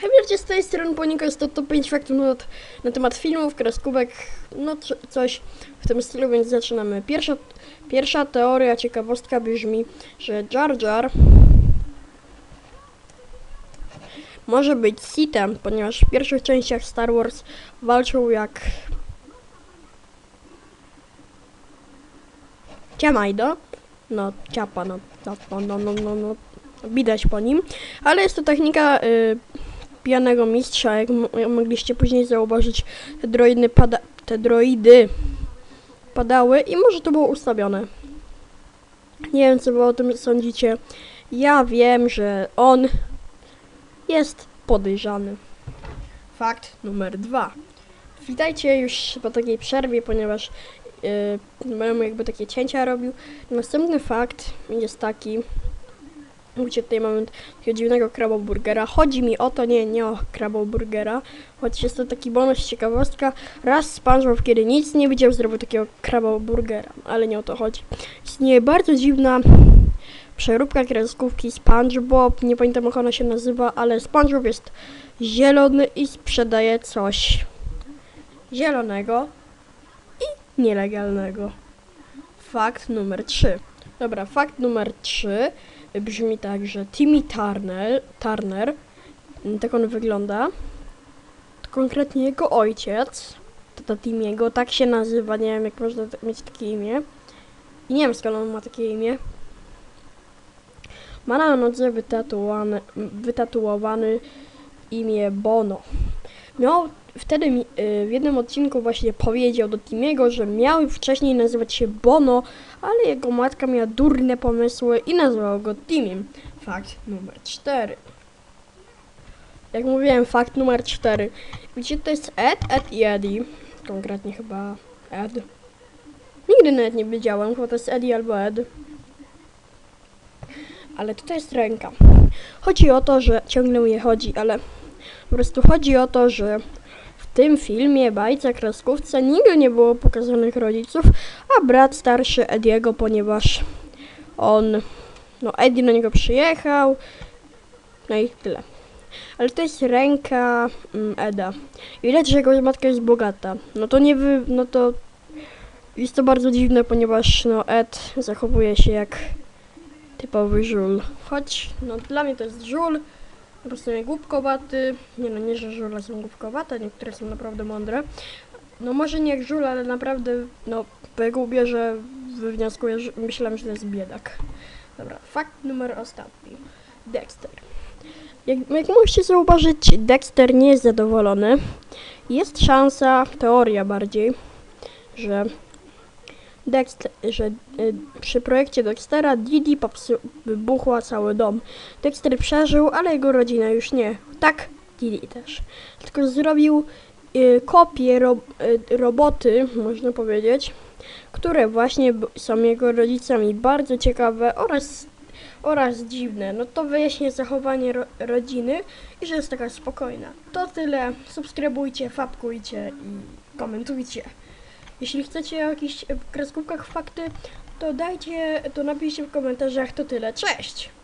Hej, z tej strony Ponika jest to top 5 faktów na, na temat filmów, kreskówek, no co- coś w tym stylu, więc zaczynamy. Pierwsza, pierwsza teoria, ciekawostka brzmi, że Jar Jar może być Sithem, ponieważ w pierwszych częściach Star Wars walczył jak Ciamajdo. No, ciapa, no, no, no, no, no, no, widać po nim. Ale jest to technika y, pijanego mistrza, jak mogliście później zauważyć, te droidy, pada, te droidy padały i może to było ustawione. Nie wiem, co wy o tym sądzicie. Ja wiem, że on jest podejrzany. Fakt numer dwa. Witajcie już po takiej przerwie, ponieważ yy, będę jakby takie cięcia robił. Następny fakt jest taki, Widzicie, tutaj mamy takiego dziwnego kraboburgera. Chodzi mi o to, nie, nie o kraboburgera, choć jest to taki bonus, ciekawostka. Raz SpongeBob, kiedy nic nie widział, zrobił takiego kraboburgera, ale nie o to chodzi. Istnieje bardzo dziwna przeróbka kreskówki SpongeBob, nie pamiętam jak ona się nazywa, ale SpongeBob jest zielony i sprzedaje coś zielonego i nielegalnego. Fakt numer 3. Dobra, fakt numer 3 brzmi tak, że Timmy Turner, Turner, mm, tak on wygląda, to konkretnie jego ojciec, tata Timiego, tak się nazywa, nie wiem jak można mieć takie imię. I nie wiem skąd on ma takie imię. Ma na nodze wytatuowany, wytatuowany imię Bono. Miał wtedy mi, y, w jednym odcinku właśnie powiedział do Timiego, że miał wcześniej nazywać się Bono, ale jego matka miała durne pomysły i nazwała go Timim. Fakt numer 4. Jak mówiłem, fakt numer 4. Widzicie, to jest Ed, Ed i Eddie. Konkretnie chyba Ed. Nigdy nawet nie wiedziałem, chyba to jest Eddie albo Ed. Ale tutaj jest ręka. Chodzi o to, że ciągle mnie chodzi, ale po prostu chodzi o to, że w tym filmie, bajce, kreskówce nigdy nie było pokazanych rodziców, a brat starszy Ediego, ponieważ on, no Eddie do niego przyjechał, no i tyle. Ale to jest ręka mm, Eda. Widać, że jego matka jest bogata. No to nie wy, no to jest to bardzo dziwne, ponieważ no Ed zachowuje się jak typowy żul. Choć, no dla mnie to jest żul, po prostu nie głupkowaty. Nie no, nie, że żule są głupkowate, niektóre są naprawdę mądre. No może nie jak żul, ale naprawdę, no po jego ubierze wywnioskuję, że myślałem, że to jest biedak. Dobra, fakt numer ostatni. Dexter. Jak, jak możecie zauważyć, Dexter nie jest zadowolony. Jest szansa, teoria bardziej, że Dexter, że y, przy projekcie Dextera Didi wybuchła cały dom. Dexter przeżył, ale jego rodzina już nie. Tak, Didi też. Tylko zrobił y, kopię ro, y, roboty, można powiedzieć, które właśnie są jego rodzicami bardzo ciekawe oraz, oraz dziwne. No to wyjaśnia zachowanie ro, rodziny i że jest taka spokojna. To tyle. Subskrybujcie, fapkujcie i komentujcie. Jeśli chcecie o jakichś e, kreskówkach fakty, to dajcie, to napiszcie w komentarzach. To tyle. Cześć!